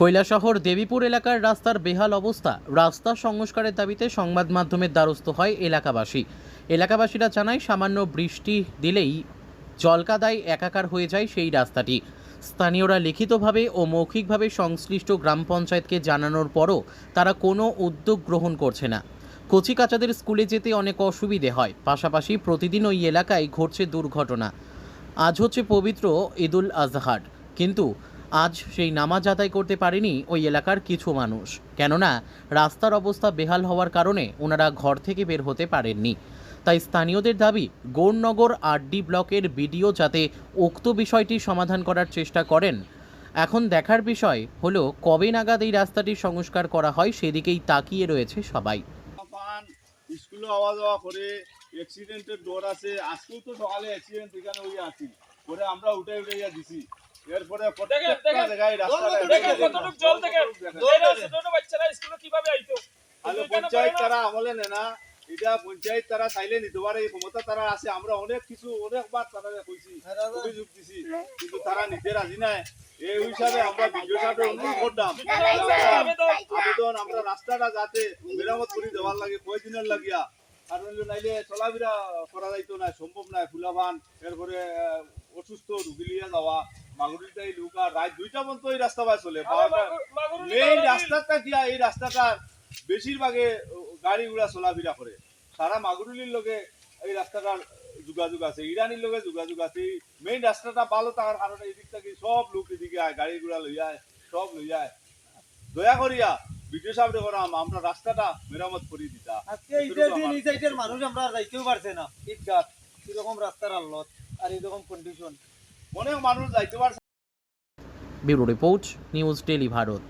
কৈলাসহর দেবীপুর এলাকার রাস্তার বেহাল অবস্থা। রাস্তা সংস্কারের দাবিতে সংবাদ মাধ্যমের দ্বারস্থ হয় এলাকাবাসী। এলাকাবাসীরা জানায়, সামান্য বৃষ্টি দিলেই জলকাদায় একাকার হয়ে যায় সেই রাস্তাটি। স্থানীয়রা লিখিতভাবে ও মৌখিকভাবে সংশ্লিষ্ট গ্রাম পঞ্চায়েতকে জানানোর পরও তারা কোনো উদ্যোগ গ্রহণ করছে না। কচিকাচাদের স্কুলে যেতে অনেক অসুবিধে হয়। পাশাপাশি প্রতিদিন ওই এলাকায় ঘটছে দুর্ঘটনা। আজ হচ্ছে পবিত্র ঈদুল আজহার। কিন্তু আজ সেই নামাজ আদায় করতে পারেনি ওই এলাকার কিছু মানুষ। কেননা, রাস্তার অবস্থা বেহাল হওয়ার কারণে ওনারা ঘর থেকে বের হতে পারেননি। তাই স্থানীয়দের দাবি, গৌরনগর আরডি ব্লকের বিডিও যাতে উক্ত বিষয়টি সমাধান করার চেষ্টা করেন। এখন দেখার বিষয় হলো, কবে নাগাদ এই রাস্তাটির সংস্কার করা হয় সেদিকেই তাকিয়ে রয়েছে সবাই। স্কুলে আওয়া যাওয়া করে অ্যাক্সিডেন্টের ডর আছে, আজকেও তো সকালে অ্যাক্সিডেন্ট এখানে হয়ে আছি। করে আমরা উঠে উঠে ইয়া দিছি এরপরে প্রত্যেকটা জায়গায় রাস্তাটা দেখেন কতটুক জল দেখেন ছোট বাচ্চারা স্কুলে কীভাবে আইতো তাহলে পঞ্চায়েত তারা আমলে নেয় না এটা পঞ্চায়েত তারা চাইলে নিতে পারে এই ক্ষমতা তারা আছে আমরা অনেক কিছু অনেকবার তারা কইছি অভিযোগ দিছি কিন্তু তারা নিতে রাজি নাই এই হিসাবে আমরা বিডিও সাহেবের অনুরোধ করলাম আবেদন আমরা রাস্তাটা যাতে মেরামত করে দেওয়ার লাগে কয়দিনের লাগিয়া হইল নাইলে চলাফেরা করা যাইতো না সম্ভব নাই ফুলাবান। এরপরে অসুস্থ রুগী লিয়া যাওয়া মাগুরিটাই লুকা রাত দুইটা পর্যন্ত এই রাস্তা বাই চলে। মেইন রাস্তাটা এই রাস্তাটা বেশিরভাগে গাড়ি ঘোড়া চলাফেরা করে। সারা মাগুরিলির লগে এই রাস্তাটার যোগাযোগ আছে ইরানির লগে যোগাযোগ আছে। মেইন রাস্তাটা ভালো থাকার কারণে এদিক থেকে সব লোক এদিকে আয় গাড়ি ঘোড়া লই আয় সব লই আয়। দয়া করিয়া বিডিও সাহেব করাম আমরা রাস্তাটা মেরামত করে দিতা। আজকে ঈদের দিন এই সাইডের মানুষ আমরা যাইতেও পারছে না। ঈদগাহ এরকম রাস্তার আল্লত আর এরকম কন্ডিশন অনেক মানুষ যাইতে পারছে bureau report news daily Bharat.